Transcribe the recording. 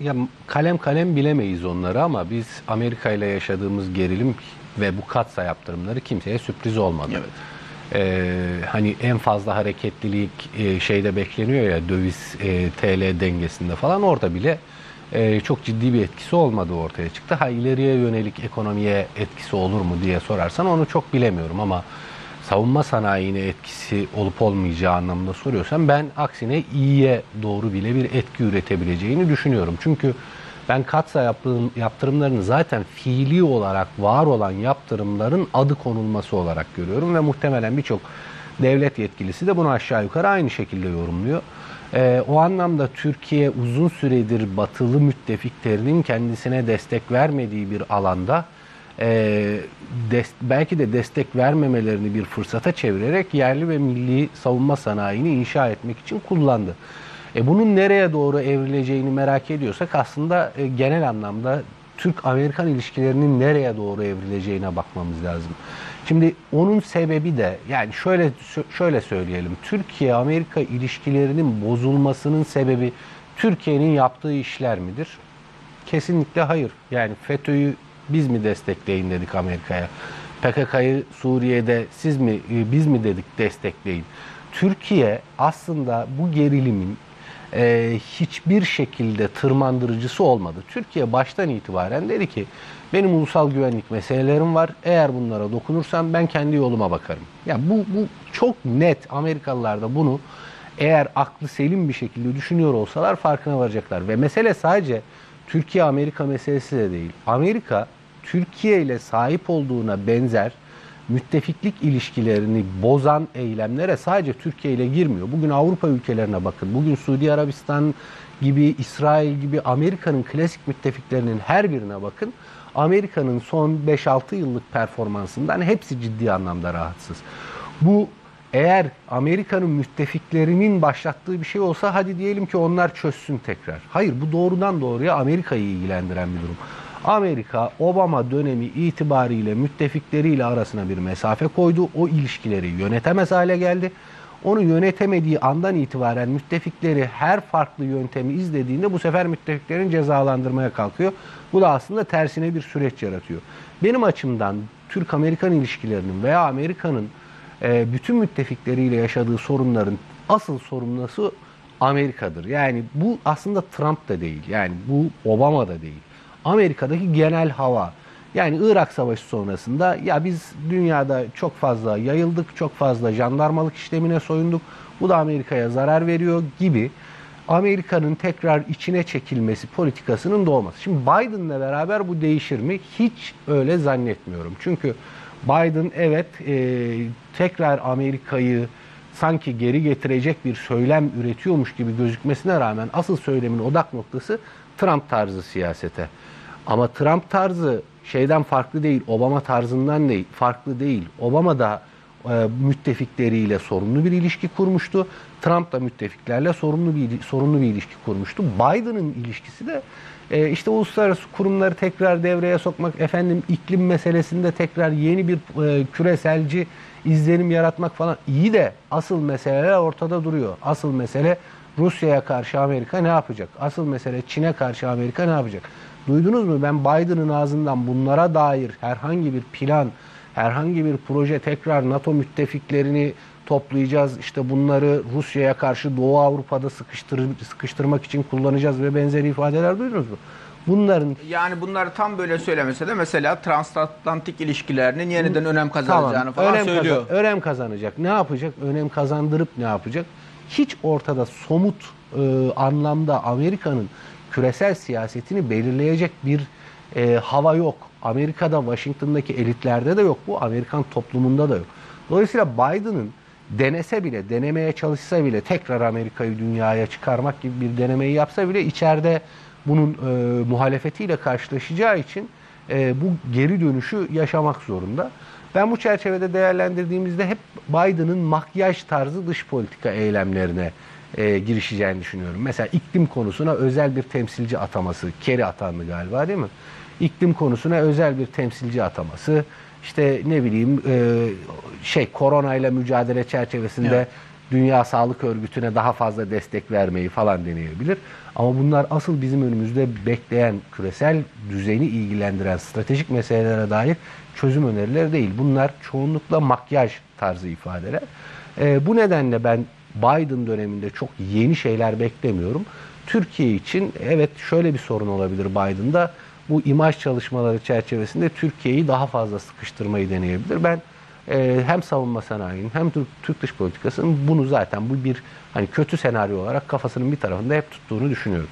Ya kalem kalem bilemeyiz onları ama biz Amerika ile yaşadığımız gerilim ve bu katsa yaptırımları kimseye sürpriz olmadı. Evet. Ee, hani en fazla hareketlilik e, şeyde bekleniyor ya döviz e, TL dengesinde falan orada bile e, çok ciddi bir etkisi olmadığı ortaya çıktı. Ha ileriye yönelik ekonomiye etkisi olur mu diye sorarsan onu çok bilemiyorum ama savunma sanayine etkisi olup olmayacağı anlamında soruyorsan ben aksine iyiye doğru bile bir etki üretebileceğini düşünüyorum. Çünkü ben katsa yaptığım, yaptırımlarını zaten fiili olarak var olan yaptırımların adı konulması olarak görüyorum ve muhtemelen birçok devlet yetkilisi de bunu aşağı yukarı aynı şekilde yorumluyor. Ee, o anlamda Türkiye uzun süredir batılı müttefiklerinin kendisine destek vermediği bir alanda e, des- belki de destek vermemelerini bir fırsata çevirerek yerli ve milli savunma sanayini inşa etmek için kullandı. E, bunun nereye doğru evrileceğini merak ediyorsak aslında e, genel anlamda Türk-Amerikan ilişkilerinin nereye doğru evrileceğine bakmamız lazım. Şimdi onun sebebi de yani şöyle şöyle söyleyelim. Türkiye-Amerika ilişkilerinin bozulmasının sebebi Türkiye'nin yaptığı işler midir? Kesinlikle hayır. Yani FETÖ'yü biz mi destekleyin dedik Amerika'ya? PKK'yı Suriye'de siz mi e, biz mi dedik destekleyin? Türkiye aslında bu gerilimin e, hiçbir şekilde tırmandırıcısı olmadı. Türkiye baştan itibaren dedi ki benim ulusal güvenlik meselelerim var. Eğer bunlara dokunursam ben kendi yoluma bakarım. Ya bu bu çok net. Amerikalılar da bunu eğer aklı selim bir şekilde düşünüyor olsalar farkına varacaklar. Ve mesele sadece Türkiye-Amerika meselesi de değil. Amerika Türkiye ile sahip olduğuna benzer müttefiklik ilişkilerini bozan eylemlere sadece Türkiye ile girmiyor. Bugün Avrupa ülkelerine bakın. Bugün Suudi Arabistan gibi, İsrail gibi Amerika'nın klasik müttefiklerinin her birine bakın. Amerika'nın son 5-6 yıllık performansından hepsi ciddi anlamda rahatsız. Bu eğer Amerika'nın müttefiklerinin başlattığı bir şey olsa hadi diyelim ki onlar çözsün tekrar. Hayır bu doğrudan doğruya Amerika'yı ilgilendiren bir durum. Amerika Obama dönemi itibariyle müttefikleriyle arasına bir mesafe koydu. O ilişkileri yönetemez hale geldi. Onu yönetemediği andan itibaren müttefikleri her farklı yöntemi izlediğinde bu sefer müttefiklerin cezalandırmaya kalkıyor. Bu da aslında tersine bir süreç yaratıyor. Benim açımdan Türk-Amerikan ilişkilerinin veya Amerika'nın e, bütün müttefikleriyle yaşadığı sorunların asıl sorumlusu Amerika'dır. Yani bu aslında Trump da değil. Yani bu Obama da değil. Amerika'daki genel hava. Yani Irak Savaşı sonrasında ya biz dünyada çok fazla yayıldık, çok fazla jandarmalık işlemine soyunduk. Bu da Amerika'ya zarar veriyor gibi Amerika'nın tekrar içine çekilmesi politikasının doğması. Şimdi Biden'la beraber bu değişir mi? Hiç öyle zannetmiyorum. Çünkü Biden evet e, tekrar Amerika'yı sanki geri getirecek bir söylem üretiyormuş gibi gözükmesine rağmen asıl söylemin odak noktası Trump tarzı siyasete. Ama Trump tarzı şeyden farklı değil, Obama tarzından değil, farklı değil. Obama da müttefikleriyle sorunlu bir ilişki kurmuştu. Trump da müttefiklerle sorunlu bir sorunlu bir ilişki kurmuştu. Biden'ın ilişkisi de e, işte uluslararası kurumları tekrar devreye sokmak, efendim iklim meselesinde tekrar yeni bir e, küreselci izlenim yaratmak falan iyi de asıl meseleler ortada duruyor. Asıl mesele Rusya'ya karşı Amerika ne yapacak? Asıl mesele Çin'e karşı Amerika ne yapacak? Duydunuz mu? Ben Biden'ın ağzından bunlara dair herhangi bir plan, herhangi bir proje tekrar NATO müttefiklerini toplayacağız. İşte bunları Rusya'ya karşı Doğu Avrupa'da sıkıştır, sıkıştırmak için kullanacağız ve benzeri ifadeler duydunuz mu? Bunların Yani bunları tam böyle söylemese de mesela transatlantik ilişkilerinin yeniden önem kazanacağını falan önem söylüyor. kazan- önem kazanacak. Ne yapacak? Önem kazandırıp ne yapacak? Hiç ortada somut e, anlamda Amerika'nın küresel siyasetini belirleyecek bir e, hava yok. Amerika'da, Washington'daki elitlerde de yok bu. Amerikan toplumunda da yok. Dolayısıyla Biden'ın denese bile, denemeye çalışsa bile tekrar Amerika'yı dünyaya çıkarmak gibi bir denemeyi yapsa bile içeride bunun e, muhalefetiyle karşılaşacağı için e, bu geri dönüşü yaşamak zorunda. Ben bu çerçevede değerlendirdiğimizde hep Biden'ın makyaj tarzı dış politika eylemlerine e, girişeceğini düşünüyorum. Mesela iklim konusuna özel bir temsilci ataması, Kerry atandı galiba değil mi? İklim konusuna özel bir temsilci ataması, işte ne bileyim e, şey koronayla mücadele çerçevesinde Evet. Dünya Sağlık Örgütü'ne daha fazla destek vermeyi falan deneyebilir. Ama bunlar asıl bizim önümüzde bekleyen küresel düzeni ilgilendiren stratejik meselelere dair çözüm önerileri değil. Bunlar çoğunlukla makyaj tarzı ifadeler. Ee, bu nedenle ben Biden döneminde çok yeni şeyler beklemiyorum. Türkiye için evet şöyle bir sorun olabilir Biden'da. Bu imaj çalışmaları çerçevesinde Türkiye'yi daha fazla sıkıştırmayı deneyebilir. Ben e, hem savunma sanayinin hem Türk, Türk dış politikasının bunu zaten bu bir hani kötü senaryo olarak kafasının bir tarafında hep tuttuğunu düşünüyorum.